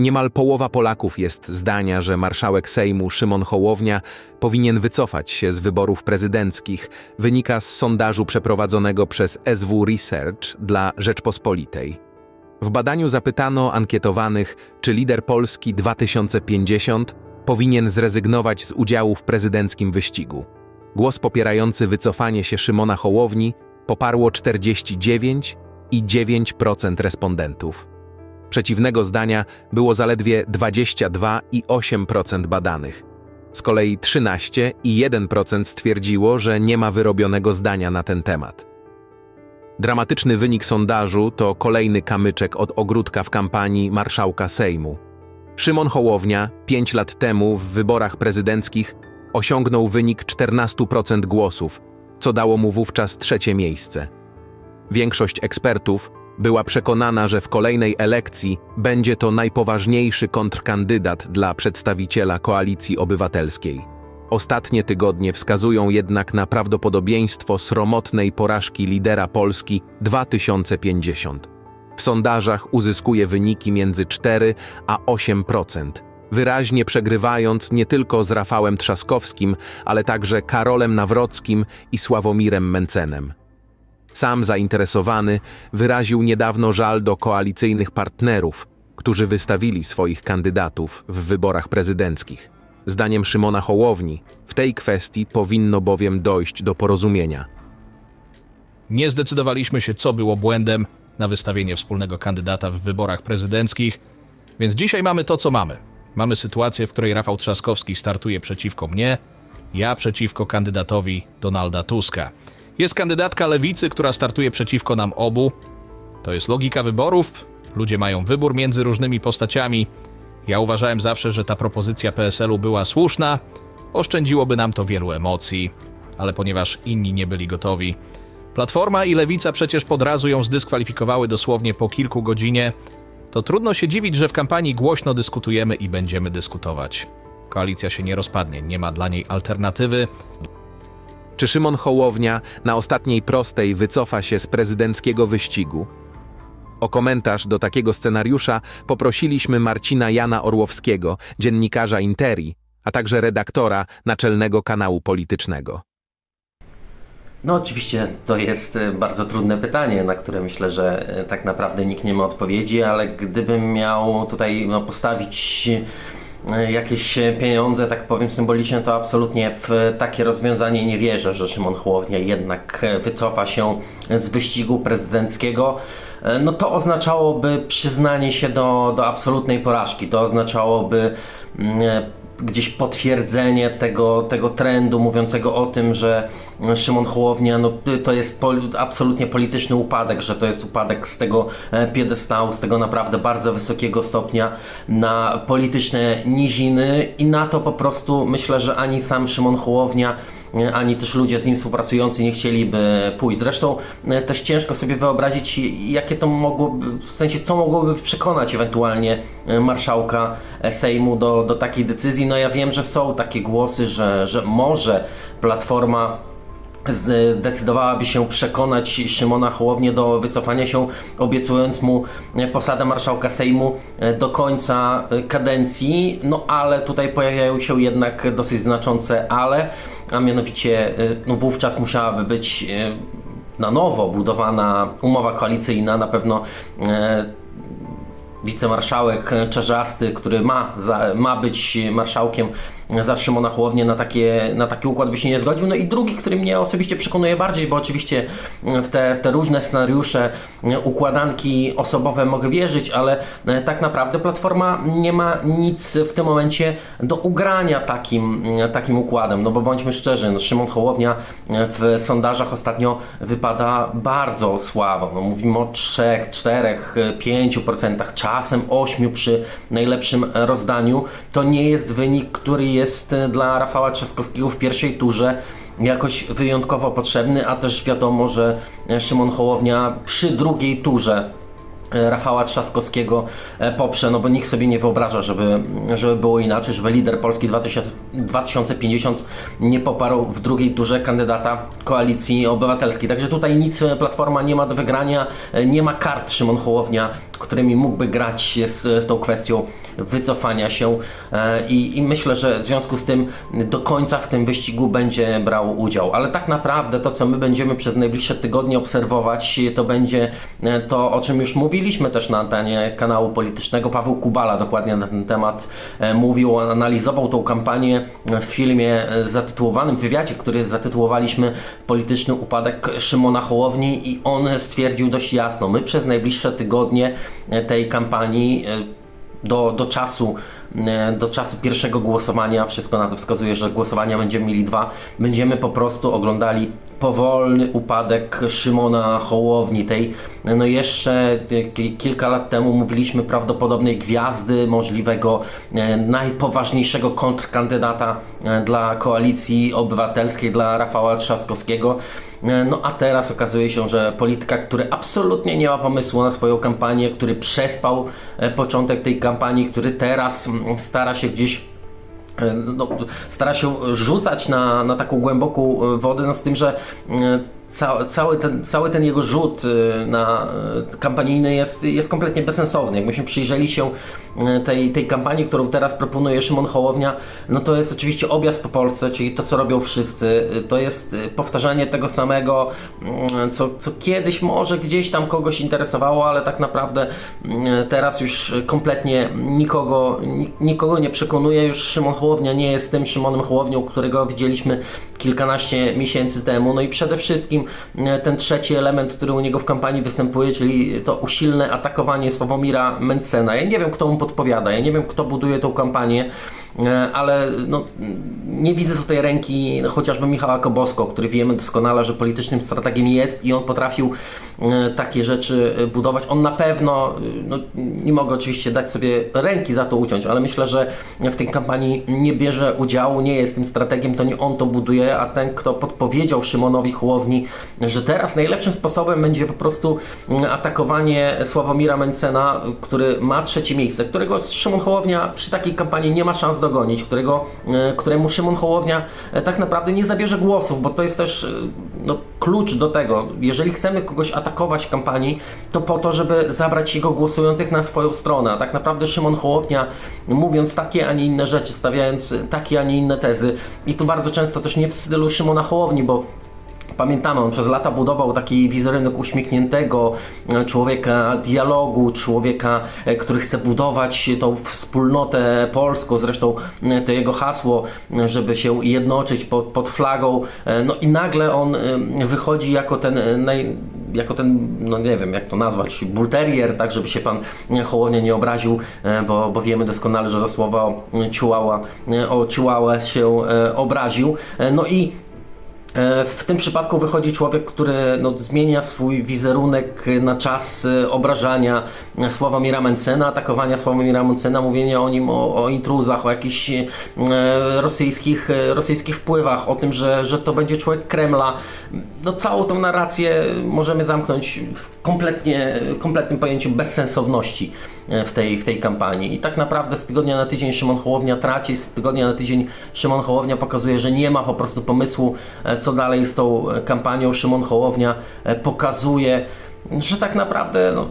Niemal połowa Polaków jest zdania, że marszałek Sejmu Szymon Hołownia powinien wycofać się z wyborów prezydenckich, wynika z sondażu przeprowadzonego przez SW Research dla Rzeczpospolitej. W badaniu zapytano ankietowanych, czy lider Polski 2050 powinien zrezygnować z udziału w prezydenckim wyścigu. Głos popierający wycofanie się Szymona Hołowni poparło 49 i 9% respondentów. Przeciwnego zdania było zaledwie 22,8% badanych. Z kolei 13,1% stwierdziło, że nie ma wyrobionego zdania na ten temat. Dramatyczny wynik sondażu to kolejny kamyczek od ogródka w kampanii marszałka Sejmu. Szymon Hołownia 5 lat temu w wyborach prezydenckich osiągnął wynik 14% głosów, co dało mu wówczas trzecie miejsce. Większość ekspertów była przekonana, że w kolejnej elekcji będzie to najpoważniejszy kontrkandydat dla przedstawiciela koalicji obywatelskiej. Ostatnie tygodnie wskazują jednak na prawdopodobieństwo sromotnej porażki lidera Polski 2050. W sondażach uzyskuje wyniki między 4 a 8%, wyraźnie przegrywając nie tylko z Rafałem Trzaskowskim, ale także Karolem Nawrockim i Sławomirem Mencenem. Sam zainteresowany wyraził niedawno żal do koalicyjnych partnerów, którzy wystawili swoich kandydatów w wyborach prezydenckich. Zdaniem Szymona Hołowni, w tej kwestii powinno bowiem dojść do porozumienia. Nie zdecydowaliśmy się, co było błędem na wystawienie wspólnego kandydata w wyborach prezydenckich, więc dzisiaj mamy to, co mamy. Mamy sytuację, w której Rafał Trzaskowski startuje przeciwko mnie, ja przeciwko kandydatowi Donalda Tuska. Jest kandydatka lewicy, która startuje przeciwko nam obu. To jest logika wyborów. Ludzie mają wybór między różnymi postaciami. Ja uważałem zawsze, że ta propozycja PSL-u była słuszna. Oszczędziłoby nam to wielu emocji, ale ponieważ inni nie byli gotowi. Platforma i lewica przecież pod razu ją zdyskwalifikowały dosłownie po kilku godzinie. To trudno się dziwić, że w kampanii głośno dyskutujemy i będziemy dyskutować. Koalicja się nie rozpadnie, nie ma dla niej alternatywy. Czy Szymon Hołownia na ostatniej prostej wycofa się z prezydenckiego wyścigu? O komentarz do takiego scenariusza poprosiliśmy Marcina Jana Orłowskiego, dziennikarza Interi, a także redaktora naczelnego kanału politycznego. No oczywiście to jest e, bardzo trudne pytanie, na które myślę, że e, tak naprawdę nikt nie ma odpowiedzi, ale gdybym miał tutaj no, postawić jakieś pieniądze, tak powiem symbolicznie, to absolutnie w takie rozwiązanie nie wierzę, że Szymon Hołownia jednak wycofa się z wyścigu prezydenckiego. E, No to oznaczałoby przyznanie się do, do absolutnej porażki. To oznaczałoby mm, e, gdzieś potwierdzenie tego, tego trendu mówiącego o tym, że Szymon Hołownia no, to jest pol, absolutnie polityczny upadek, że to jest upadek z tego e, piedestału, z tego naprawdę bardzo wysokiego stopnia na polityczne niziny i na to po prostu myślę, że ani sam Szymon Hołownia ani też ludzie z nim współpracujący nie chcieliby pójść. Zresztą e, też ciężko sobie wyobrazić, jakie to mogłoby, w sensie co mogłoby przekonać ewentualnie e, marszałka e, Sejmu do, do takiej decyzji. No ja wiem, że są takie głosy, że, że może Platforma zdecydowałaby się przekonać Szymona Hołownię do wycofania się, obiecując mu posadę marszałka Sejmu do końca kadencji. No ale tutaj pojawiają się jednak dosyć znaczące ale, a mianowicie no, wówczas musiałaby być na nowo budowana umowa koalicyjna, na pewno wicemarszałek Czarzasty, który ma, ma być marszałkiem za Szymona Hołownię na, takie, na taki układ by się nie zgodził. No i drugi, który mnie osobiście przekonuje bardziej, bo oczywiście w te, w te różne scenariusze, układanki osobowe mogę wierzyć, ale tak naprawdę Platforma nie ma nic w tym momencie do ugrania takim, takim układem. No bo bądźmy szczerzy, no Szymon Hołownia w sondażach ostatnio wypada bardzo słabo. No mówimy o 3, 4, 5%, czasem 8% przy najlepszym rozdaniu. To nie jest wynik, który jest jest dla Rafała Trzaskowskiego w pierwszej turze jakoś wyjątkowo potrzebny, a też wiadomo, że Szymon Hołownia przy drugiej turze e, Rafała Trzaskowskiego e, poprze, no bo nikt sobie nie wyobraża, żeby, żeby było inaczej, żeby lider Polski 2000, 2050 nie poparł w drugiej turze kandydata Koalicji Obywatelskiej. Także tutaj nic e, Platforma nie ma do wygrania, e, nie ma kart Szymon Hołownia, którymi mógłby grać z, z tą kwestią wycofania się e, i, i myślę, że w związku z tym do końca w tym wyścigu będzie brał udział. Ale tak naprawdę to, co my będziemy przez najbliższe tygodnie obserwować, to będzie e, to, o czym już mówiliśmy też na antenie kanału politycznego. Paweł Kubala dokładnie na ten temat e, mówił, analizował tą kampanię w filmie e, zatytułowanym, w wywiadzie, który zatytułowaliśmy Polityczny upadek Szymona Hołowni i on stwierdził dość jasno, my przez najbliższe tygodnie e, tej kampanii do, do czasu do czasu pierwszego głosowania, wszystko na to wskazuje, że głosowania będziemy mieli dwa, będziemy po prostu oglądali powolny upadek Szymona Hołowni, tej no jeszcze e, ki- kilka lat temu mówiliśmy prawdopodobnej gwiazdy, możliwego e, najpoważniejszego kontrkandydata e, dla koalicji obywatelskiej, dla Rafała Trzaskowskiego. No a teraz okazuje się, że polityka, który absolutnie nie ma pomysłu na swoją kampanię, który przespał początek tej kampanii, który teraz stara się gdzieś no, stara się rzucać na, na taką głęboką e, wodę, no z tym, że e, ca, cały, ten, cały ten jego rzut e, na e, kampanijny jest, jest kompletnie bezsensowny. Jakbyśmy przyjrzeli się e, tej, tej kampanii, którą teraz proponuje Szymon Hołownia, no to jest oczywiście objazd po Polsce, czyli to, co robią wszyscy. To jest powtarzanie tego samego, co, co kiedyś może gdzieś tam kogoś interesowało, ale tak naprawdę teraz już kompletnie nikogo, ni- nikogo nie przekonuje. Już Szymon Hołownia nie jest tym Szymonem Hołownią, którego widzieliśmy kilkanaście miesięcy temu. No i przede wszystkim e, ten trzeci element, który u niego w kampanii występuje, czyli to usilne atakowanie Sławomira Mencena. Ja nie wiem, kto mu podpowiada, ja nie wiem, kto buduje tą kampanię. E, ale no, nie widzę tutaj ręki chociażby Michała Kobosko, który wiemy doskonale, że politycznym strategiem jest i on potrafił e, takie rzeczy e, budować. On na pewno, no, nie mogę oczywiście dać sobie ręki za to uciąć, ale myślę, że w tej kampanii nie bierze udziału, nie jest tym strategiem, to nie on to buduje, a ten, kto podpowiedział Szymonowi Hołowni, że teraz najlepszym sposobem będzie po prostu mm, atakowanie Sławomira Mencena, który ma trzecie miejsce, którego Szymon Hołownia przy takiej kampanii nie ma szans dogonić, którego, e, któremu Szymon Hołownia e, tak naprawdę nie zabierze głosów, bo to jest też e, no, klucz do tego. Jeżeli chcemy kogoś atakować w kampanii, to po to, żeby zabrać jego głosujących na swoją stronę. A tak naprawdę Szymon Hołownia, mówiąc takie, a nie inne rzeczy, stawiając takie, a nie inne tezy, i tu bardzo często też nie w stylu Szymona Hołowni, bo Pamiętamy, on przez lata budował taki wizerunek uśmiechniętego e, człowieka dialogu, człowieka, e, który chce budować tą wspólnotę polską. Zresztą e, to jego hasło, żeby się jednoczyć pod, pod flagą. No i nagle on wychodzi jako ten naj, jako ten, no nie wiem jak to nazwać, bulterier, tak żeby się pan e, Hołownia nie obraził, bo, bo wiemy doskonale, że za słowa o e, o Ciułałę się obraził. No i W tym przypadku wychodzi człowiek, który no, zmienia swój wizerunek na czas e, obrażania Sławomira Mencena, atakowania Sławomira Mencena, mówienia o nim, o, o intruzach, o jakichś e, rosyjskich, e, rosyjskich wpływach, o tym, że, że to będzie człowiek Kremla. No, całą tą narrację możemy zamknąć w kompletnie, kompletnym pojęciu bezsensowności e, w tej, w tej kampanii. I tak naprawdę z tygodnia na tydzień Szymon Hołownia traci, z tygodnia na tydzień Szymon Hołownia pokazuje, że nie ma po prostu pomysłu, e, co dalej z tą e, kampanią. Szymon Hołownia e, pokazuje, że tak naprawdę no,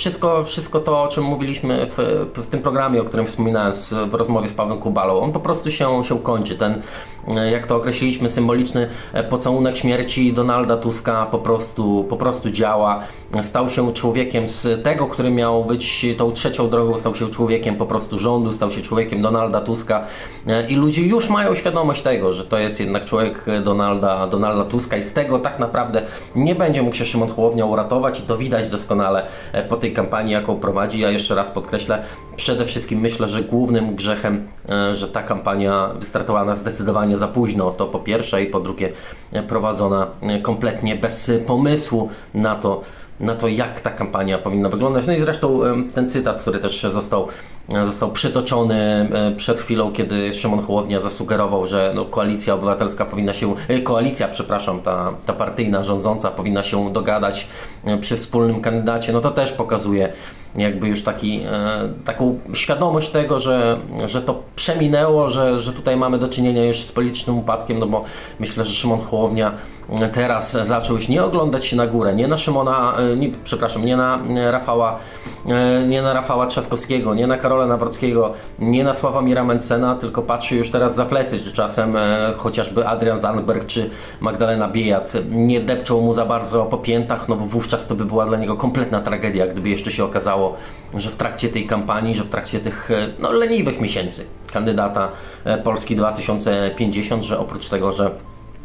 wszystko, wszystko to, o czym mówiliśmy w, w tym programie, o którym wspominałem w rozmowie z Pawłem Kubalą, on po prostu się, się kończy. Ten, e, jak to określiliśmy, symboliczny e, pocałunek śmierci Donalda Tuska po prostu, po prostu działa. Stał się człowiekiem z tego, który miał być tą trzecią drogą, stał się człowiekiem po prostu rządu, stał się człowiekiem Donalda Tuska E, i ludzie już mają świadomość tego, że to jest jednak człowiek Donalda, Donalda Tuska i z tego tak naprawdę nie będzie mógł się Szymon Hołownia uratować i to widać doskonale po tej kampanii, jaką prowadzi. Ja jeszcze raz podkreślę, przede wszystkim myślę, że głównym grzechem, e, że ta kampania wystartowała zdecydowanie za późno, to po pierwsze i po drugie e, prowadzona e, kompletnie bez pomysłu na to, na to, jak ta kampania powinna wyglądać. No i zresztą ten cytat, który też został został przytoczony e, przed chwilą, kiedy Szymon Hołownia zasugerował, że no, koalicja obywatelska powinna się, e, koalicja, przepraszam, ta, ta partyjna rządząca powinna się dogadać e, przy wspólnym kandydacie, no to też pokazuje jakby już taki, e, taką świadomość tego, że, że to przeminęło, że, że tutaj mamy do czynienia już z politycznym upadkiem, no bo myślę, że Szymon Hołownia e, teraz zaczął już nie oglądać się na górę, nie na Szymona, e, nie, przepraszam, nie na e, Rafała, e, nie na Rafała Trzaskowskiego, nie na Karola Nawrockiego, nie na Sławomira Mencena, tylko patrzy już teraz za plecy, czy czasem e, chociażby Adrian Zandberg czy Magdalena Biejat. Nie depczą mu za bardzo po piętach, no bo wówczas to by była dla niego kompletna tragedia, gdyby jeszcze się okazało, że w trakcie tej kampanii, że w trakcie tych e, no, leniwych miesięcy kandydata e, Polski 2050, że oprócz tego, że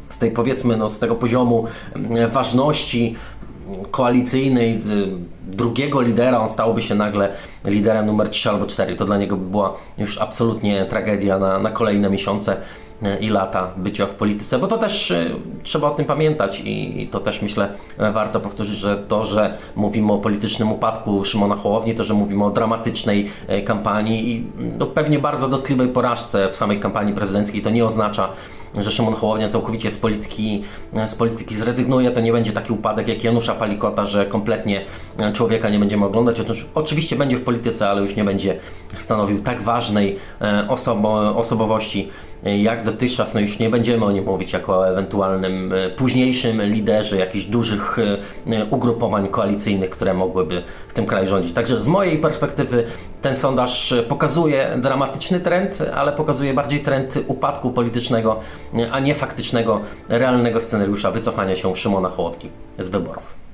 z tej powiedzmy, no, z tego poziomu ważności koalicyjnej drugiego lidera, on stałby się nagle liderem numer 3 albo 4. To dla niego by była już absolutnie tragedia na, na kolejne miesiące e, i lata bycia w polityce, bo to też e, trzeba o tym pamiętać i, to też myślę e, warto powtórzyć, że to, że mówimy o politycznym upadku Szymona Hołowni, to, że mówimy o dramatycznej kampanii i no, pewnie bardzo dotkliwej porażce w samej kampanii prezydenckiej, to nie oznacza, że Szymon Hołownia całkowicie z polityki, z polityki zrezygnuje, to nie będzie taki upadek jak Janusza Palikota, że kompletnie e, człowieka nie będziemy oglądać. Otóż Oczywiście będzie w polityce, ale już nie będzie stanowił tak ważnej e, osobo, osobowości e, jak dotychczas. No już nie będziemy o nim mówić jako o ewentualnym e, późniejszym liderze jakichś dużych e, ugrupowań koalicyjnych, które mogłyby w tym kraju rządzić. Także z mojej perspektywy ten sondaż e, pokazuje dramatyczny trend, ale pokazuje bardziej trend upadku politycznego, e, a nie faktycznego, realnego scenariusza wycofania się Szymona Hołowni z wyborów.